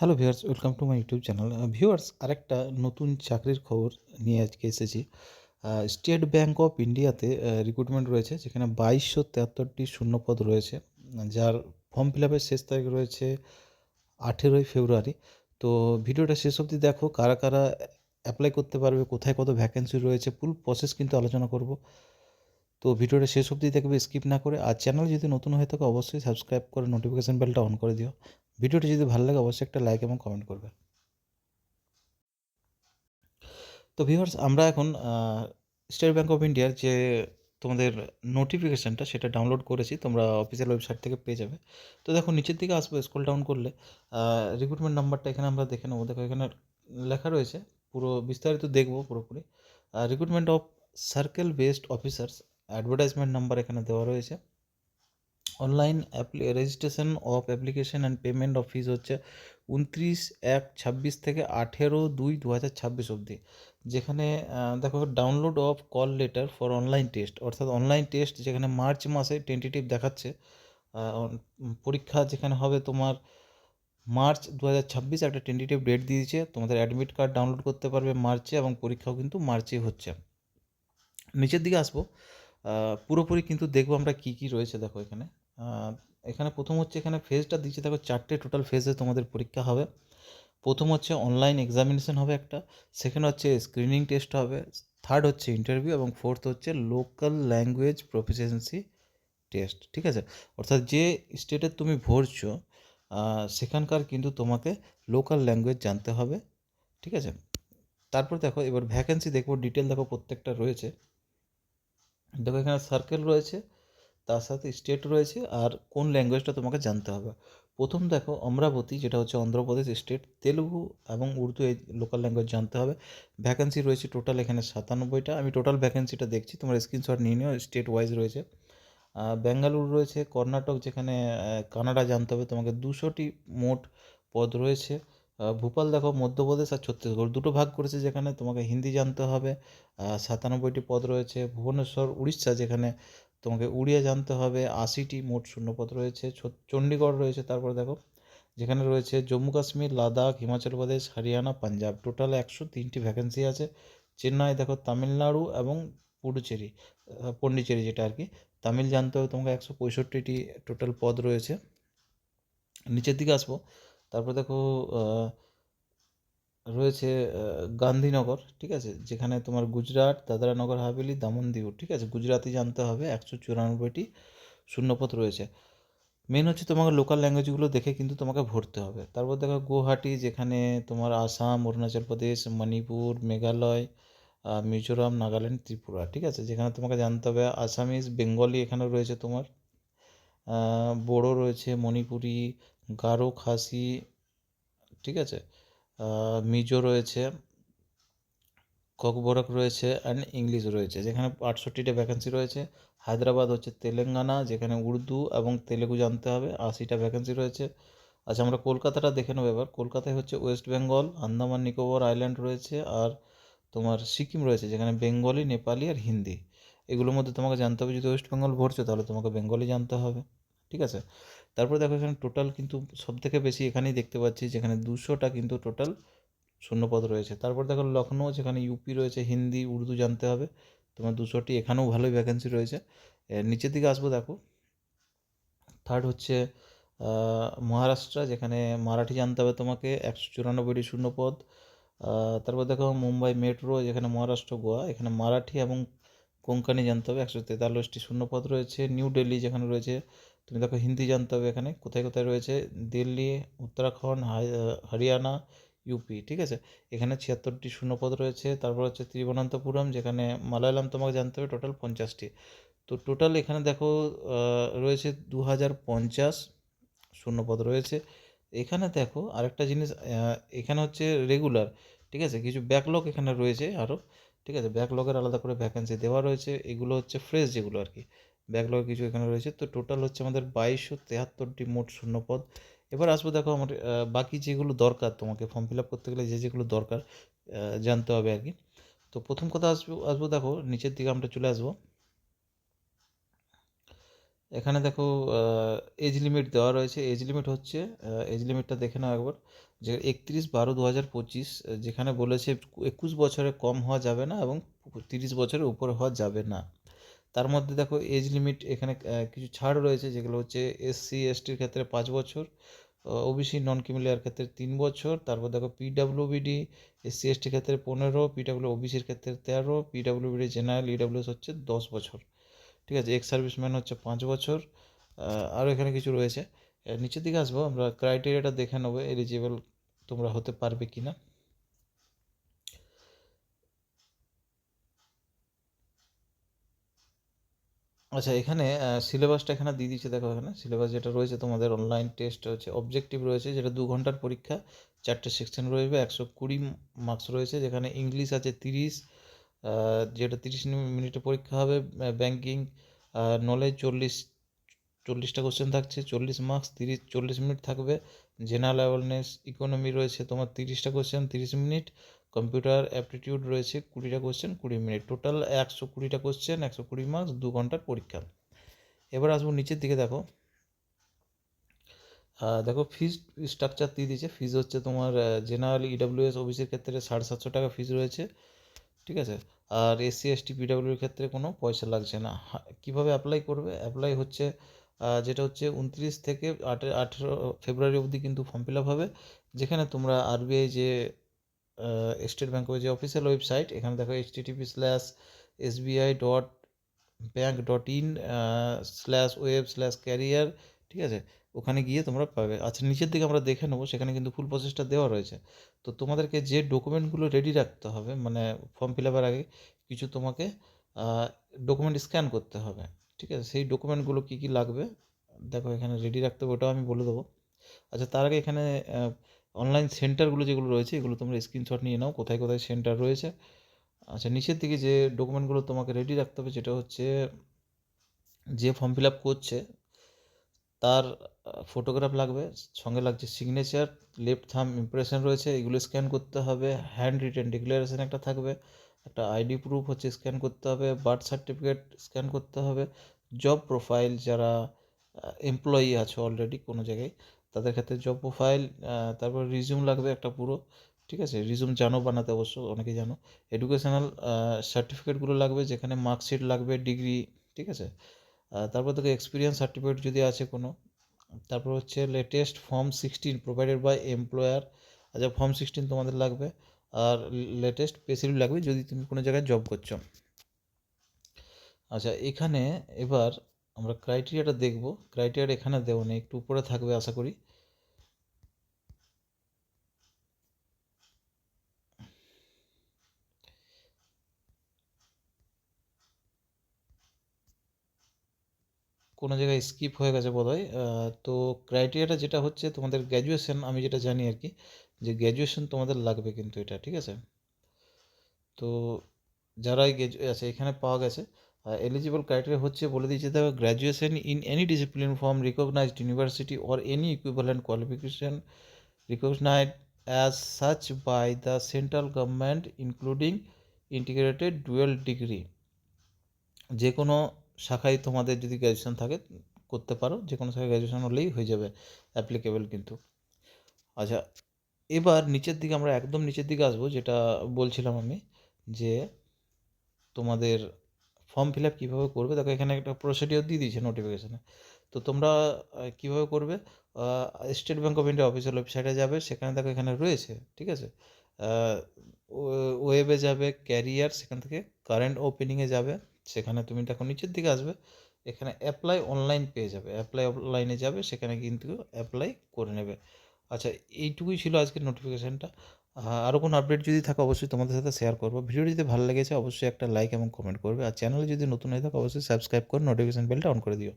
Hello viewers welcome to my YouTube channel viewers আরেকটা নতুন চাকরির খবর নিয়ে আজকে এসেছি। স্টেট ব্যাঙ্ক অফ ইন্ডিয়াতে রিক্রুটমেন্ট রয়েছে, যেখানে বাইশশো তেহাত্তরটি শূন্যপদ রয়েছে, যার ফর্ম ফিল আপের শেষ তারিখ রয়েছে আঠেরোই ফেব্রুয়ারি। তো ভিডিওটা শেষ অবধি দেখো, কারা কারা অ্যাপ্লাই করতে পারবে, কোথায় কত ভ্যাকেন্সি রয়েছে ফুল প্রসেস কিন্তু আলোচনা করব। তো ভিডিওটা শেষ অবধি দেখবে স্কিপ না করে আর চ্যানেল যদি নতুন হয়ে থাকে অবশ্যই সাবস্ক্রাইব করে নোটিফিকেশান বেলটা অন করে দিও। ভিডিওটি যদি ভালো লাগে অবশ্যই একটা লাইক এবং কমেন্ট করবে। তো ভিউয়ার্স আমরা এখন স্টেট ব্যাঙ্ক অফ ইন্ডিয়ার যে তোমাদের নোটিফিকেশানটা সেটা ডাউনলোড করেছি। তোমরা অফিসিয়াল ওয়েবসাইট থেকে পেয়ে যাবে। তো দেখো, নিচের দিকে আসব স্ক্রল ডাউন করলে রিক্রুটমেন্ট নাম্বারটা এখানে আমরা দেখে নেব। দেখো, এখানে লেখা রয়েছে, পুরো বিস্তারিত দেখব পুরোপুরি। Recruitment of circle based officers advertisement number এখানে দেওয়া রয়েছে। Online registration of application and payment of fees হচ্ছে উনত্রিশ এক ছাব্বিশ থেকে আঠেরো দুই দু হাজার ছাব্বিশ অবধি। যেখানে দেখো download of call letter for online test অর্থাৎ অনলাইন টেস্ট যেখানে মার্চ মাসে টেন্টেটিভ দেখাচ্ছে পরীক্ষা যেখানে হবে তোমার মার্চ দু হাজার ছাব্বিশ একটা টেন্টেটিভ ডেট দিয়েছে, তোমাদের অ্যাডমিট কার্ড ডাউনলোড করতে পারবে মার্চে এবং পরীক্ষাও কিন্তু মার্চেই হচ্ছে। নিচের দিকে আসব পুরোপুরি কিন্তু দেখব আমরা কী কী রয়েছে দেখো এখানে। এখানে প্রথম হচ্ছে এখানে ফেজটা দিচ্ছে, দেখো চারটে টোটাল ফেজে তোমাদের পরীক্ষা হবে। প্রথম হচ্ছে অনলাইন এক্সামিনেশন হবে একটা সেকেন্ড হচ্ছে স্ক্রিনিং টেস্ট হবে থার্ড হচ্ছে ইন্টারভিউ এবং ফোর্থ হচ্ছে লোকাল ল্যাঙ্গুয়েজ প্রফিসিয়েন্সি টেস্ট ঠিক আছে? অর্থাৎ যে স্টেটে তুমি ভরছো সেখানকার কিন্তু তোমাকে লোকাল ল্যাঙ্গুয়েজ জানতে হবে, ঠিক আছে? তারপর দেখো এবার ভ্যাকেন্সি দেখব ডিটেল দেখো প্রত্যেকটা রয়েছে। দেখো এখানে সার্কেল রয়েছে, তার সাথে স্টেট রয়েছে, আর কোন ল্যাঙ্গুয়েজটা তোমাকে জানতে হবে? প্রথম দেখো, অমরাবতী, যেটা হচ্ছে অন্ধ্রপ্রদেশ স্টেট তেলুগু এবং উর্দু এই লোকাল ল্যাঙ্গুয়েজ জানতে হবে। ভ্যাকেন্সি রয়েছে টোটাল এখানে সাতানব্বইটা। আমি টোটাল ভ্যাকেন্সিটা দেখছি, তোমার স্ক্রিনশট নিয়ে নিও স্টেট ওয়াইজ রয়েছে বেঙ্গালুরু রয়েছে, কর্ণাটক যেখানে কানাডা জানতে হবে, তোমাকে দুশোটি মোট পদ রয়েছে। ভোপাল দেখো মধ্যপ্রদেশ আর ছত্তিশগড় দুটো ভাগ করেছে যেখানে তোমাকে হিন্দি জানতে হবে সাতানব্বইটি পদ রয়েছে, ভুবনেশ্বর, উড়িষ্যা যেখানে তোমাকে উড়িয়া জানতে হবে, আশিটি মোট শূন্যপদ রয়েছে চণ্ডীগড় রয়েছে, তারপর দেখো যেখানে রয়েছে জম্মু কাশ্মীর, লাদাখ, হিমাচল প্রদেশ, হরিয়ানা, পাঞ্জাব, টোটাল একশো তিনটি ভ্যাকেন্সি আছে, চেন্নাই দেখো তামিলনাড়ু এবং পুডুচেরি পন্ডিচেরি যেটা আর কি, তামিল জানতে হবে তোমাকে একশো পঁয়ষট্টিটি টোটাল পদ রয়েছে। নিচের দিকে আসব তারপর দেখো রয়েছে গান্ধীনগর, ঠিক আছে? যেখানে তোমার গুজরাট, দাদরানগর, হাভেলি দামন দিউ ঠিক আছে? গুজরাতি জানতে হবে, একশো চুরানব্বইটি শূন্যপথ রয়েছে। মেন হচ্ছে তোমাকে লোকাল ল্যাঙ্গুয়েজগুলো দেখে কিন্তু তোমাকে ভরতে হবে। তারপর দেখো, গুয়াহাটি, যেখানে তোমার আসাম, অরুণাচল প্রদেশ, মণিপুর, মেঘালয় মিজোরাম, নাগাল্যান্ড, ত্রিপুরা, ঠিক আছে? যেখানে তোমাকে জানতে হবে, আসামিজ, বেঙ্গলি এখানে রয়েছে তোমার বড়ো রয়েছে মণিপুরি গারো, খাসি, ঠিক আছে? মিজো রয়েছে ককবরক রয়েছে অ্যান্ড ইংলিশ রয়েছে। যেখানে আটষট্টিটা ভ্যাকেন্সি রয়েছে। হায়দ্রাবাদ হচ্ছে তেলেঙ্গানা, যেখানে উর্দু এবং তেলেগু জানতে হবে। আশিটা ভ্যাকেন্সি রয়েছে। আচ্ছা আমরা কলকাতাটা দেখে নেব এবার। কলকাতায় হচ্ছে West Bengal, Andaman, Nicobar Island রয়েছে, আর তোমার সিকিম রয়েছে, যেখানে বেঙ্গলি, নেপালি আর হিন্দি। এগুলোর মধ্যে তোমাকে জানতে হবে। যদি ওয়েস্ট বেঙ্গল ভরছো, তাহলে তোমাকে বেঙ্গলি জানতে হবে। ঠিক আছে? তারপরে দেখো এখানে টোটাল কিন্তু সব থেকে বেশি এখানেই দেখতে পাচ্ছি, যেখানে দুশোটা কিন্তু টোটাল শূন্যপদ রয়েছে। তারপর দেখো লখনৌ যেখানে ইউপি রয়েছে, হিন্দি, উর্দু জানতে হবে। তোমার দুশোটি, এখানেও ভালোই ভ্যাকেন্সি রয়েছে। নিচের দিকে আসব দেখো। থার্ড হচ্ছে মহারাষ্ট্র, যেখানে মারাঠি জানতে হবে তোমাকে, একশো চুরানব্বইটি শূন্যপদ। তারপর দেখো মুম্বাই মেট্রো যেখানে মহারাষ্ট্র, গোয়া, এখানে মারাঠি এবং কোঙ্কানি জানতে হবে, একশো তেতাল্লিশটি শূন্যপদ রয়েছে। নিউ দিল্লি, যেখানে রয়েছে তুমি দেখো হিন্দি জানতে হবে এখানে। কোথায় কোথায় রয়েছে? দিল্লি, উত্তরাখণ্ড হরিয়ানা ইউপি ঠিক আছে? এখানে ছিয়াত্তরটি শূন্যপদ রয়েছে। তারপর হচ্ছে তিরুবনন্তপুরম, যেখানে মালায়ালাম তোমাকে জানতে হবে টোটাল পঞ্চাশটি। তো টোটাল এখানে দেখো রয়েছে দু হাজার পঞ্চাশ শূন্যপদ রয়েছে। এখানে দেখো আরেকটা জিনিস এখানে হচ্ছে রেগুলার ঠিক আছে? কিছু ব্যাকলগ এখানে রয়েছে আরও ঠিক আছে? ব্যাকলগের আলাদা করে ভ্যাকেন্সি দেওয়া রয়েছে। এগুলো হচ্ছে ফ্রেশ যেগুলো আর কি। ব্যাকলগ কিছু এখানে রয়েছে। তো টোটাল হচ্ছে আমাদের বাইশশো তেহাত্তরটি মোট শূন্যপদ। এবার আসব দেখো আমার বাকি যেগুলো দরকার তোমাকে ফর্ম ফিল আপ করতে গেলে যে যেগুলো দরকার জানতে হবে আর কি। তো প্রথম কথা আসব আসব দেখো, নিচের দিকে আমরা চলে আসব। এখানে দেখো এজ লিমিট দেওয়া রয়েছে। এজ লিমিট হচ্ছে এজ লিমিটটা দেখে নাও একবার। যে একত্রিশ বারো দু হাজার পঁচিশ, যেখানে বলেছে একুশ বছরে কম হওয়া যাবে না এবং তিরিশ বছরের উপরে হওয়া যাবে না। তার মধ্যে দেখো এজ লিমিট এখানে কিছু ছাড় রয়েছে, যেগুলো হচ্ছে এসসি এসটির ক্ষেত্রে পাঁচ বছর ওবিসি নন ক্রিমিলিয়ার ক্ষেত্রে তিন বছর, তারপর দেখো পিডাব্লিউবিডি এসসি এসটির ক্ষেত্রে পনেরো পিডাব্লিউ ওবিসির ক্ষেত্রে তেরো পিডাব্লিউবিডি জেনারেল ইডাব্লিউএস হচ্ছে দশ বছর। ঠিক আছে এক্স সার্ভিসম্যান হচ্ছে পাঁচ বছর আরও এখানে কিছু রয়েছে। নিচের দিকে আসব, আমরা ক্রাইটেরিয়াটা দেখে নেব এলিজিবল তোমরা হতে পারবে কি না আচ্ছা এখানে সিলেবাসটা এখানে দিয়ে দিচ্ছে, দেখো এখানে। সিলেবাস যেটা রয়েছে, তোমাদের অনলাইন টেস্ট হচ্ছে অবজেক্টিভ রয়েছে, যেটা দু ঘণ্টার পরীক্ষা, চারটে সেকশন রয়েছে একশো কুড়ি মার্কস রয়েছে, যেখানে ইংলিশ আছে তিরিশ যেটা তিরিশ মিনিটে পরীক্ষা হবে ব্যাংকিং নলেজ চল্লিশ, চল্লিশটা কোশ্চেন থাকছে, চল্লিশ মার্কস তিরিশ, চল্লিশ মিনিট থাকবে জেনারেল অ্যাওয়ারনেস ইকোনমি রয়েছে তোমার তিরিশটা কোশ্চেন তিরিশ মিনিট কম্পিউটার অ্যাপটিটিউড রয়েছে কুড়িটা কোশ্চেন কুড়ি মিনিট টোটাল একশো কুড়িটা কোশ্চেন একশো কুড়ি মার্কস দু ঘণ্টার পরীক্ষা। এবার আসব নিচের দিকে, দেখো। দেখো ফিজ স্ট্রাকচার দিয়ে দিয়েছে। ফিজ হচ্ছে তোমার জেনারেল ইডাব্লিউএস ওবিসির ক্ষেত্রে সাড়ে সাতশো টাকা ফিজ রয়েছে, ঠিক আছে? আর এসসি এসটি পিডাব্লিউর ক্ষেত্রে কোনো পয়সা লাগছে না। কীভাবে অ্যাপ্লাই করবে? অ্যাপ্লাই হচ্ছে যেটা হচ্ছে উনত্রিশ থেকে আঠে আঠেরো ফেব্রুয়ারি অবধি কিন্তু ফর্ম ফিল আপ হবে। যেখানে তোমরা আরবিআই যে স্টেট ব্যাঙ্কের যে অফিসিয়াল ওয়েবসাইট এখানে দেখো H TTP slash SBI dot bank dot in slash web slash career ঠিক আছে? ওখানে গিয়ে তোমরা পাবে। আচ্ছা নিচের দিকে আমরা দেখে নেব, সেখানে কিন্তু ফুল প্রসেসটা দেওয়া রয়েছে। তো তোমাদেরকে যে ডকুমেন্টগুলো রেডি রাখতে হবে মানে ফর্ম ফিল আপের আগে কিছু তোমাকে ডকুমেন্ট স্ক্যান করতে হবে, ঠিক আছে? সেই ডকুমেন্টগুলো কী কী লাগবে, দেখো এখানে রেডি রাখতে হবে, ওটাও আমি বলে দেবো। আচ্ছা তার আগে এখানে অনলাইন সেন্টারগুলো যেগুলো রয়েছে, এগুলো তোমরা স্ক্রিনশট নিয়ে নাও, কোথায় কোথায় সেন্টার রয়েছে। আচ্ছা নিচের দিকে যে ডকুমেন্টগুলো তোমাকে রেডি রাখতে হবে যেটা হচ্ছে যে ফর্ম ফিল আপ করছে, তার ফটোগ্রাফ লাগবে, সঙ্গে লাগছে সিগনেচার লেফট থাম ইমপ্রেশন রয়েছে, এগুলো স্ক্যান করতে হবে হ্যান্ড রিটেন ডিক্লারেশন একটা থাকবে, একটা আইডি প্রুফ হচ্ছে স্ক্যান করতে হবে বার্থ সার্টিফিকেট স্ক্যান করতে হবে জব প্রোফাইল যারা এমপ্লয়ি আছে অলরেডি কোনো জায়গায় তাদের ক্ষেত্রে জব প্রোফাইল তারপর রিজিউম লাগবে একটা পুরো, ঠিক আছে? রিজিউম জানো বানাতে অবশ্য অনেকে জানো। এডুকেশনাল সার্টিফিকেটগুলো লাগবে যেখানে মার্কশিট লাগবে ডিগ্রি ঠিক আছে? তারপর থেকে এক্সপিরিয়েন্স সার্টিফিকেট যদি আছে কোনো, তারপর হচ্ছে latest form sixteen provided by employer আচ্ছা ফর্ম সিক্সটিন তোমাদের লাগবে। আর লেটেস্ট পেসিলিটি লাগবে যদি তুমি কোনো জায়গায় জব করছ। আচ্ছা এখানে এবার আমরা ক্রাইটেরিয়াটা দেখব। ক্রাইটেরিয়াটা এখানে দেবো না একটু উপরে থাকবে আশা করি। কোনো জায়গায় স্কিপ হয়ে গেছে বোধহয়। তো ক্রাইটেরিয়াটা যেটা হচ্ছে তোমাদের গ্র্যাজুয়েশন আমি যেটা জানি আর কি, যে গ্র্যাজুয়েশন তোমাদের লাগবে কিন্তু এটা, ঠিক আছে? তো যারাই আছে এখানে পাওয়া গেছে। এলিজিবল ক্রাইটেরিয়া হচ্ছে বলে দিয়েছে দেখো graduation in any discipline from recognised university or any equivalent qualification recognised as such by the central government including integrated dual degree যে কোনো শাখায় তোমাদের যদি গ্র্যাজুয়েশন থাকে, করতে পারো। যে কোনো শাখায় গ্র্যাজুয়েশন হলেই হয়ে যাবে অ্যাপ্লিকেবল কিন্তু। আচ্ছা এবার নিচের দিকে আমরা একদম নিচের দিকে আসব, যেটা বলছিলাম আমি যে তোমাদের ফর্ম ফিল আপ কীভাবে করবে? দেখো, এখানে একটা প্রসিডিওর দিয়ে দিয়েছে নোটিফিকেশানে তো তোমরা কীভাবে করবে? State bank of India official ওয়েবসাইটে যাবে, সেখানে দেখো এখানে রয়েছে, ঠিক আছে? ওয়েবে যাবে ক্যারিয়ার সেখান থেকে কারেন্ট ওপেনিংয়ে যাবে, সেখানে তুমি দেখো নিচের দিকে আসবে, এখানে অ্যাপ্লাই অনলাইন পেয়ে যাবে। অ্যাপ্লাই অনলাইনে যাবে, সেখানে কিন্তু অ্যাপ্লাই করে নেবে। আচ্ছা এইটুকুই ছিল আজকের নোটিফিকেশানটা আরও কোনো আপডেট যদি থাকে, অবশ্যই তোমাদের সাথে শেয়ার করব। ভিডিও যদি ভালো লেগেছে, অবশ্যই একটা লাইক এবং কমেন্ট করবে। আর চ্যানেলে যদি নতুন হয়ে থাকে, অবশ্যই সাবস্ক্রাইব করে নোটিফিকেশন বেলটা অন করে দিও।